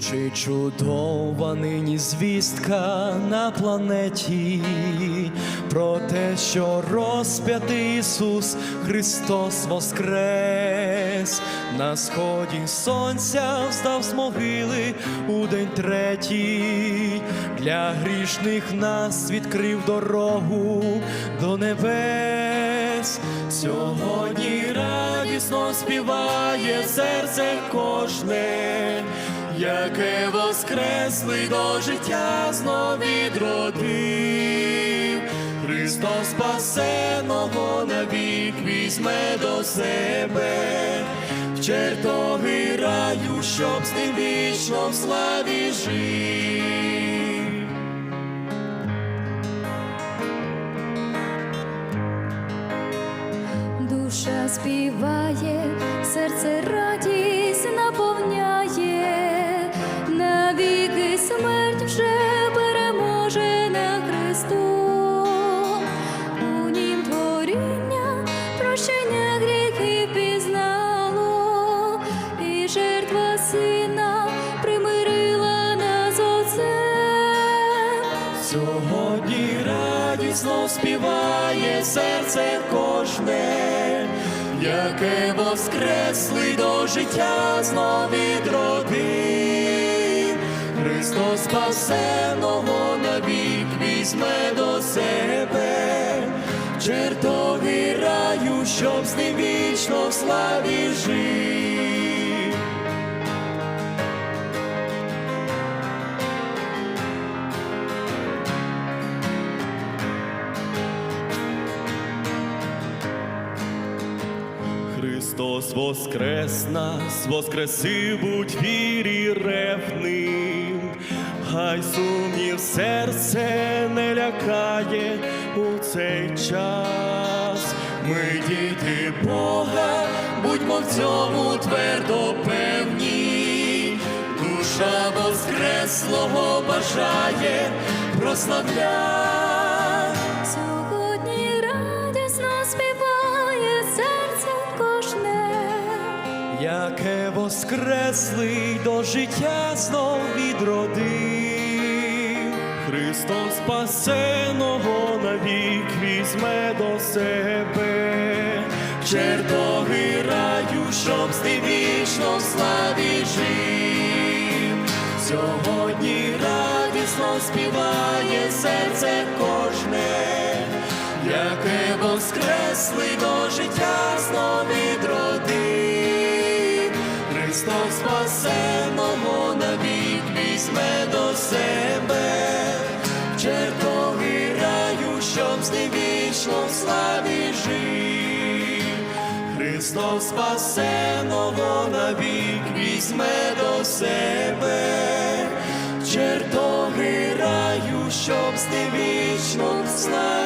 Чи чудова нині звістка на планеті про те, що розп'ятий Ісус Христос воскрес, на сході сонця встав з могили у день третій, для грішних нас відкрив дорогу до небес. Сьогодні радісно співає серце кожне, яке воскреслий до життя знов відродив. Христос спасеного навік візьме до себе, в чертоги раю, щоб з ним вічно в славі жив. Душа співає, серце Сьогодні радісно співає серце кожне, яке воскреслий до життя знов відродив. Христос спасеного навік візьме до себе, в чертоги раю, щоб з ним вічно в славі жив. Христос воскрес нас, воскресив будь вірі ревним, хай сумнів серце не лякає у цей час. Ми діти Бога, будьмо в цьому твердо певні, душа воскреслого бажає прославляй. Яке воскреслий до життя знов відродив. Христос спасеного навік візьме до себе, чертоги раю, щоб ним вічно славі жив. Сьогодні радісно співає серце кожне, яке воскреслий до життя знов спасеного навік візьме до себе, чертоги раю, щоб з ним вічно в славі жив. Христос спасеного навік візьме до себе, чертоги раю, щоб з ним вічно в славі.